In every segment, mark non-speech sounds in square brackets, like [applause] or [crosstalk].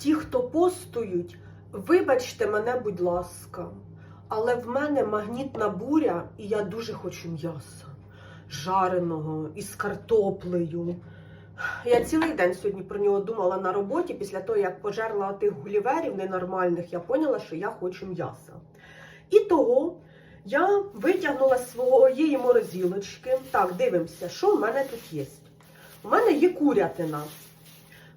Ті, хто постують, вибачте мене, будь ласка, але в мене магнітна буря, і я дуже хочу м'яса. Жареного із картоплею. Я цілий день сьогодні про нього думала на роботі. Після того, як пожерла тих гуліверів ненормальних, я поняла, що я хочу м'яса. І того я витягнула з своєї морозилочки. Так, дивимося, що в мене тут є. У мене є курятина,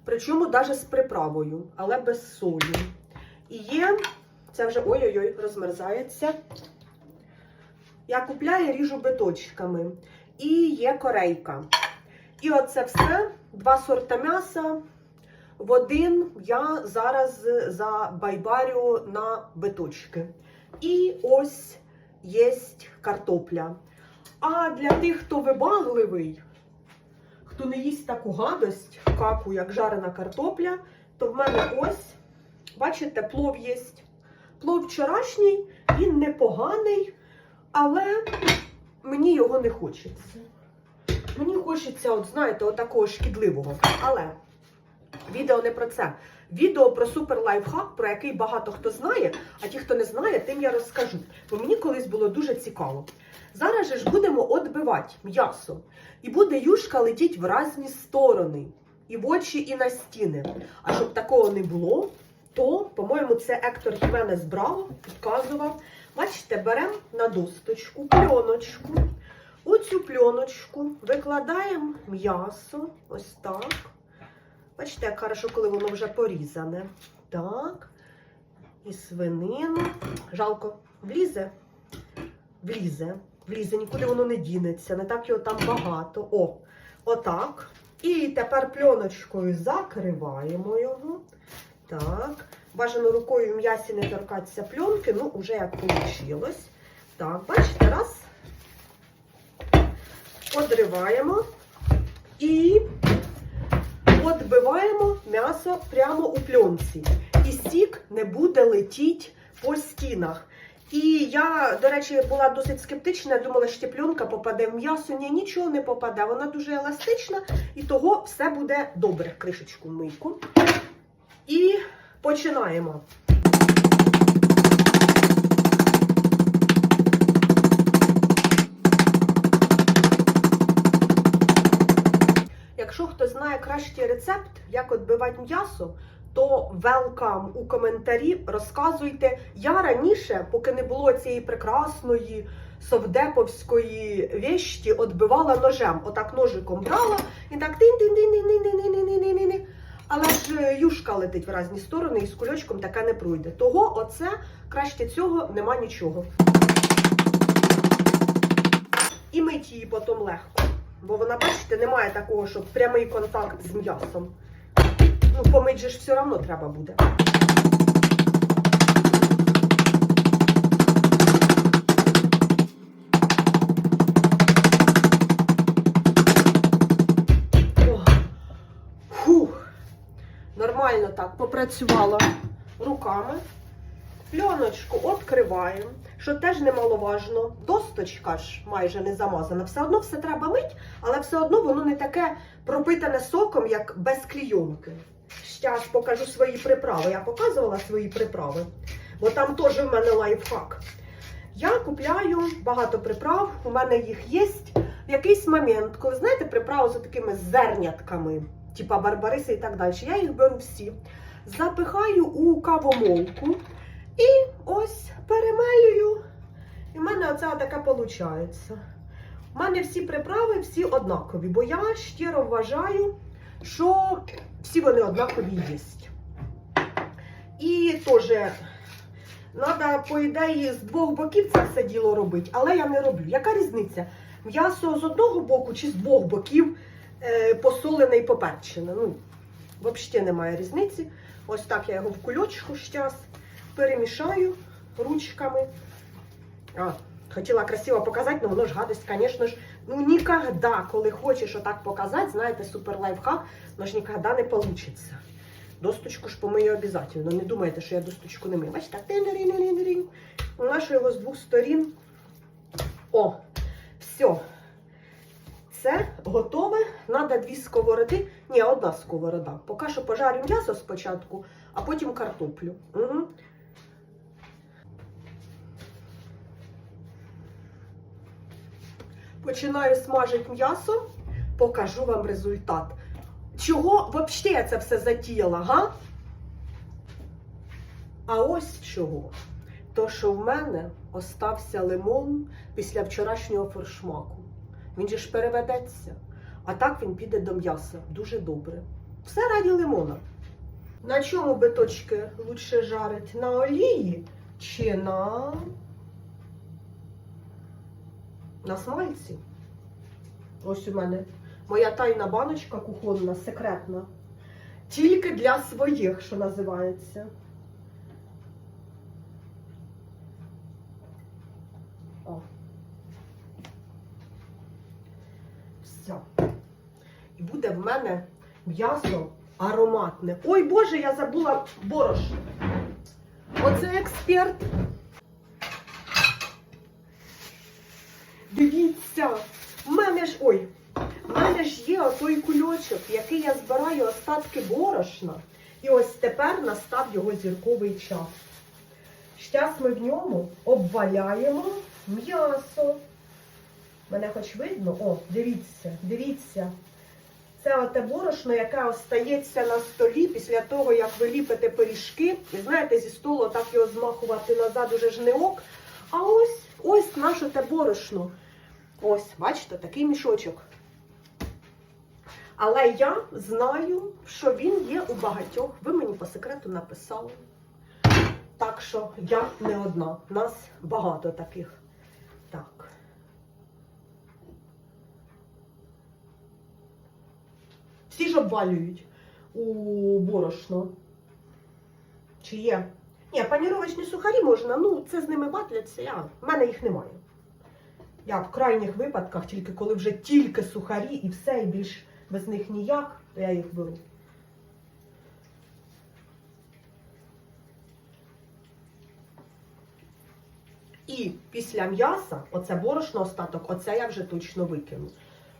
причому навіть з приправою, але без солі. І є, це вже ой-ой-ой, розмерзається. Я купляю, ріжу биточками. І є корейка. І оце все, два сорта м'яса. В один я зараз забайбарю на биточки. І ось є картопля. А для тих, хто вибагливий, хто не їсть таку гадость, каку, як жарена картопля, то в мене ось, бачите, плов є. Плов вчорашній, він непоганий, але мені його не хочеться. Мені хочеться, от знаєте, от такого шкідливого. Але відео не про це. Відео про супер лайфхак, про який багато хто знає, а ті, хто не знає, тим я розкажу. Бо мені колись було дуже цікаво. Зараз же ж будемо відбивати м'ясо. І буде юшка летіть в різні сторони. І в очі, і на стіни. А щоб такого не було, то, по-моєму, це Ектор Хіменес Браво підказував. Бачите, беремо на досточку, пленочку. У цю пленочку викладаємо м'ясо. Ось так. Бачите, як хорошо, коли воно вже порізане. Так. І свинину. Жалко, влізе? Влізе. Влізе, нікуди воно не дінеться. Не так його там багато. О, отак. І тепер пленочкою закриваємо його. Так. Бажано рукою в м'ясі не торкатися пленки. Ну, вже як вийшло. Так, бачите, раз. Одриваємо і відбиваємо м'ясо прямо у пленці. І стік не буде летіти по стінах. І я, до речі, була досить скептична, думала, що пленка попаде в м'ясо. Ні, нічого не попаде. Вона дуже еластична, і того все буде добре. Кришечку мийку. І починаємо. Якщо кращий рецепт, як відбивати м'ясо, то welcome у коментарі розказуйте. Я раніше, поки не було цієї прекрасної совдеповської вещі, відбивала ножем. Отак ножиком брала і так тин тин тин тин тин тин тин тин тин Але ж юшка летить в різні сторони і з кульочком таке не пройде. Того оце краще цього нема нічого. І мить її потім легко. Бо вона, бачите, немає такого, щоб прямий контакт з м'ясом. Ну, помить же ж все одно треба буде. Фух. Нормально так попрацювала руками. Пленочку відкриваємо, що теж немаловажно. Досточка ж майже не замазана. Все одно все треба мить, але все одно воно не таке пропитане соком, як без клійонки. Зараз покажу свої приправи. Я показувала свої приправи, бо там теж в мене лайфхак. Я купляю багато приправ, у мене їх є. В якийсь момент, коли знаєте, приправи з такими зернятками, типа барбариси і так далі, я їх беру всі, запихаю у кавомолку. І ось перемелюю. І в мене оце таке виходить. У мене всі приправи всі однакові, бо я щиро вважаю, що всі вони однакові є. І теж треба, по ідеї, з двох боків це все діло робити, але я не роблю. Яка різниця? М'ясо з одного боку чи з двох боків е, посолене і поперчене. Ну, взагалі немає різниці. Ось так я його в кульочку зараз перемішаю ручками. А, хотіла красиво показати, але воно ж гадость, звісно ж, ну ніколи, коли хочеш отак показати, знаєте, супер лайфхак, воно ж ніколи не вийде. Досточку ж помию обов'язково. Не думайте, що я досточку не мию. Бачите, так тин-дин-дин-дин-дин. Нашу його з двох сторін. О, все. Це готове. Надо дві сковороди. Ні, одна сковорода. Поки що пожарю м'ясо спочатку, а потім картоплю. Угу. Починаю смажити м'ясо, покажу вам результат. Чого взагалі я це все затіяла, га? А ось чого. То, що в мене остався лимон після вчорашнього форшмаку. Він же ж переведеться. А так він піде до м'яса. Дуже добре. Все раді лимона. На чому биточки лучше жарить? На олії чи на, на смальці? Ось у мене моя тайна баночка кухонна, секретна. Тільки для своїх, що називається. О. Все. І буде в мене м'ясо ароматне. Ой Боже, я забула борош. Оце експерт. Дивіться, в мене ж ой, в мене ж є отой кульочок, який я збираю остатки борошна. І ось тепер настав його зірковий час. Щас ми в ньому обваляємо м'ясо. Мене хоч видно? О, дивіться, дивіться. Це оте борошно, яке остається на столі після того, як ви ліпите пиріжки. І знаєте, зі столу так його змахувати назад уже ж не ок. А ось, ось наше те борошно. Ось, бачите, такий мішочок. Але я знаю, що він є у багатьох. Ви мені по секрету написали. Так що я не одна. Нас багато таких. Так. Всі ж обвалюють у борошно. Чи є? Ні, паніровочні сухарі можна, ну це з ними батляться. Я, в мене їх немає. Я в крайніх випадках, тільки коли вже тільки сухарі і все, і більш без них ніяк, то я їх беру. І після м'яса, оце борошно остаток, оце я вже точно викину.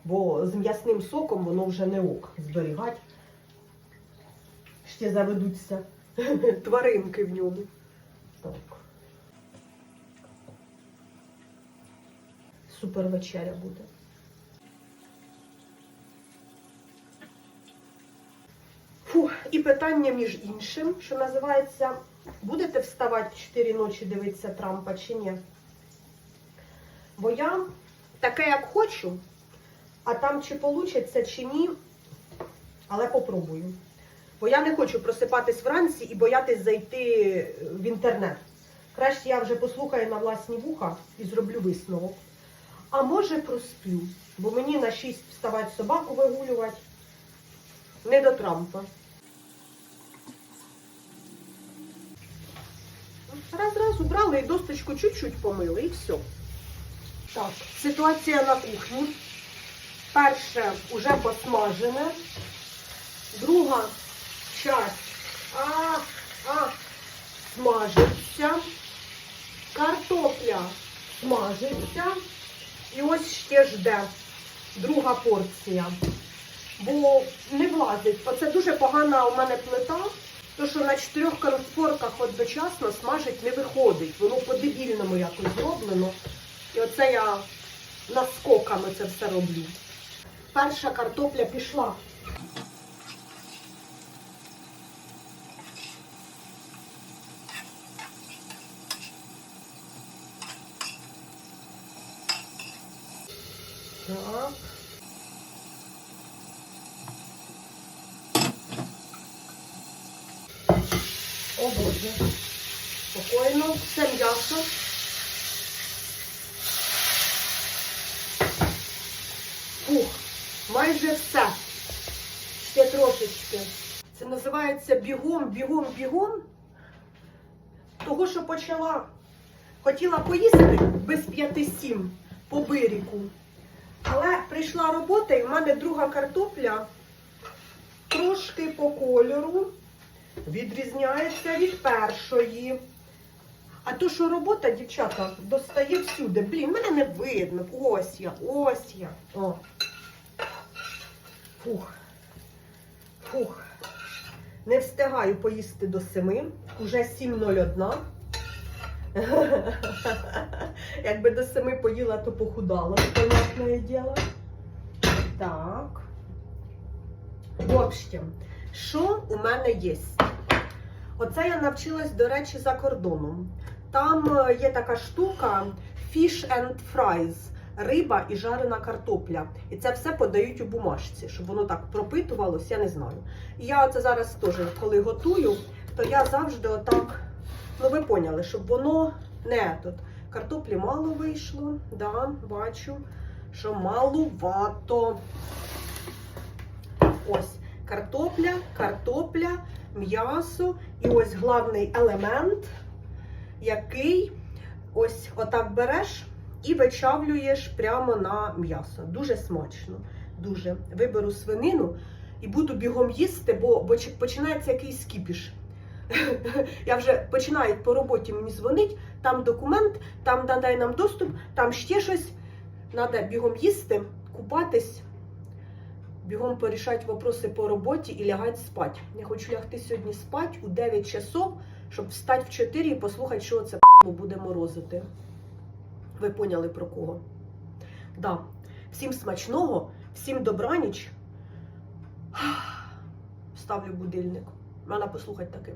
Бо з м'ясним соком воно вже не ок зберігати. Ще заведуться [laughs] тваринки в ньому. Так. Супер вечеря буде. Фу, і питання між іншим, що називається, будете вставати в 4 ночі дивитися Трампа чи ні? Бо я таке, як хочу, а там чи вийде, чи ні, але попробую. Бо я не хочу просипатись вранці і боятись зайти в інтернет. Краще я вже послухаю на власні вуха і зроблю висновок. А може просплю, бо мені на 6 вставати собаку вигулювати. Не до Трампа. Раз-раз убрали і досточку чуть-чуть помили і все. Так, ситуація на кухні. Перше вже посмажене. Друга часть а, а, смажиться. Картопля смажиться. І ось ще жде друга порція. Бо не влазить. Оце дуже погана у мене плита. То, що на чотирьох конфорках одночасно смажить не виходить. Воно по-дебільному якось зроблено. І оце я наскоками це все роблю. Перша картопля пішла. Так. О Боже. Спокійно, все м'ясо. Фух, майже все. Ще трошечки. Це називається бігом, бігом, бігом. Того, що почала, хотіла поїсти без п'яти сім по бирику. Але прийшла робота, і в мене друга картопля трошки по кольору відрізняється від першої. А то, що робота, дівчата, достає всюди. Блін, мене не видно. Ось я, ось я. О. Фух. Фух. Не встигаю поїсти до 7, уже 7.01. [laughs] Якби до 7 поїла, то похудала, понятне діло. Так. В общем, що у мене є? Оце я навчилась, до речі, за кордоном. Там е, є така штука fish and fries, риба і жарена картопля. І це все подають у бумажці, щоб воно так пропитувалось, я не знаю. І я оце зараз теж, коли готую, то я завжди отак, ну ви поняли, щоб воно не тут. Картоплі мало вийшло, да, бачу, що малувато. Ось картопля, картопля, м'ясо і ось головний елемент, який ось отак береш і вичавлюєш прямо на м'ясо. Дуже смачно. Дуже. Виберу свинину і буду бігом їсти, бо починається якийсь кіпіш. [laughs] Я вже починають по роботі мені дзвонить, там документ, там надай нам доступ, там ще щось. Треба бігом їсти, купатись, бігом порішати вопроси по роботі і лягати спати. Я хочу лягти сьогодні спати у 9 часов, щоб встати в 4 і послухати, що це буде морозити. Ви поняли про кого? Да. Всім смачного, всім добраніч. Ставлю будильник. Мене послухати таки.